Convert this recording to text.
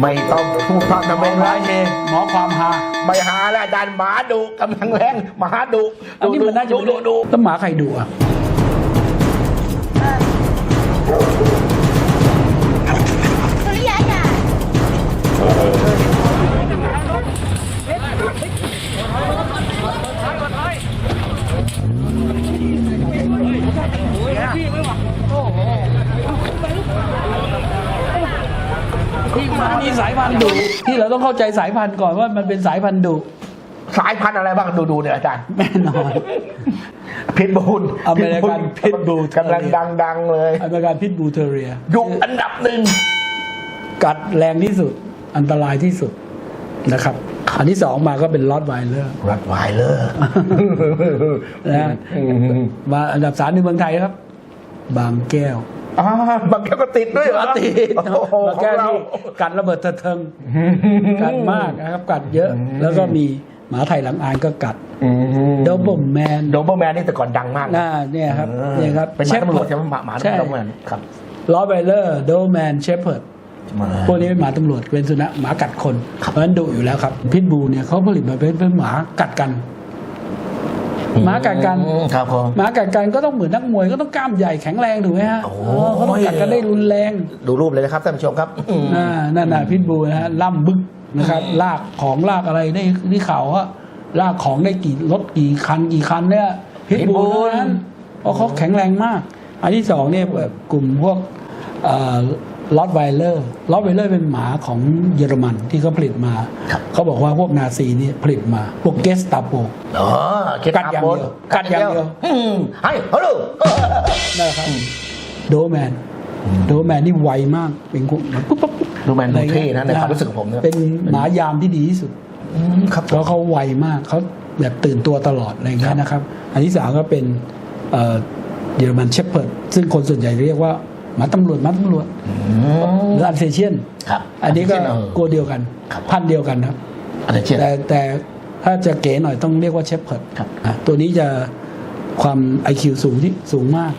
ไม่ต้องพูดพร่ำทำเพลงร้ร้ออยยเฮหมอความฮาไม่หาแล้วอาจารย์หมาดุกำลังแรงหมาดุอันนี้มันน่าจะดุดุดุแล้วหมาใครดุอะ มีสายพันธุ์ดุที่เราต้องเข้าใจสายพันธุ์ก่อนว่ามันเป็นสายพันธุ์ดุสายพันธุ์อะไรบ้างดูดูเนี่ยอาจารย์แน่นอนพิทบูลอเมริกัน Pitbull กำลังดัง ๆ เลยอเมริกันพิทบูเทเรียดุอันดับหนึ่งกัดแรงที่สุดอันตรายที่สุดนะครับอันที่สองมาก็เป็นลอตไวเลอร์รัดไวเลอร์นะมาอันดับสามในเมืองไทยครับ บางแก้ว อ่าบางแก้วก็ติดด้วยเหรอติดโอ้โหบางขอแก้งวเรานี่กัดระเบิดเถิดเทิงกัดมากนะครับกัดเยอะ แล้วก็มีหมาไทยหลังอานก็กัดดอบ e แมนโดเบอร์แมนนี่แต่ก่อนดังมากน่าเนี่ยครับเนี่ยครับเป็นหมาตำรวจใช่ไหมหมาหมาใช่ตำรวจครับลอตไวเลอร์โดแมนเชฟเพิร์ดพวกนี้เป็นหมาตำรวจเป็นสุนัขหมากัดคนเพราะฉะนั้นดุอยู่แล้วครับพิทบูเนี่ยเขาผลิตมาเป็นเป็นหมากัดกันห มากัดกันครับผมหมากัดกันก็ต้องเหมือนนักมวยก็ต้องกล้ามใหญ่แข็งแรงถูกไหมฮะโอ้เออเขาต้องกัดกันได้รุนแรง ดูรูปเลยนะครับท่านผู้ชมครับอ่านั่นน่ะพิทบูนะฮะล่ำบึกนะครับ ลากของลากอะไรได้ที่เขาอะลากของได้กี่รถกี่คันกี่คันเนี่ยพิทบู Pitbull นั้นเพราะเขาแข็งแรงมาก อันที่สองเนี่ยแบบกลุ่มพวก ลอตไวเลอร์ลอตไวเลอร์เป็นหมาของเยอรมันที่เขาผลิตมาครับเขาบอกว่าพวกนาซีนี่ผลิตมา พวกเกสตาโปอ๋อเคล็กัดอย่างเดียวกัดอย่างเดียวอืมให้ฮัลโหลนะครับโดแมนโดแมนนี่ไวมากเป็นคนปุ๊บปุ๊บปุ๊บดูแมนอะไรดูงี้ยเท่นะในความรู้สึกของผมเนี่ยเป็นหมายามที่ดีที่สุดอืมครับเพราะเขาไวมากเขาแบบตื่นตัวตลอดอะไรอย่างเงี้ยนะครับ อันที่สามก็เป็นเอ่อเยอรมันเชฟเพิร์ดซึ่งคนส่วนใหญ่เรียกว่า หมาตำรวจหมาตำรวจอืหมรืออันเซเชียนครับ อันนี้ก็เออกลัวเดียวกันครับพันธุ์เดียวกันครับอันนี้เช่นแต่แต่ถ้าจะเก๋หน่อยต้องเรียกว่าเชฟเพิร์ดครับอะตัวนี้จะความ IQ สูงที่สูงมาก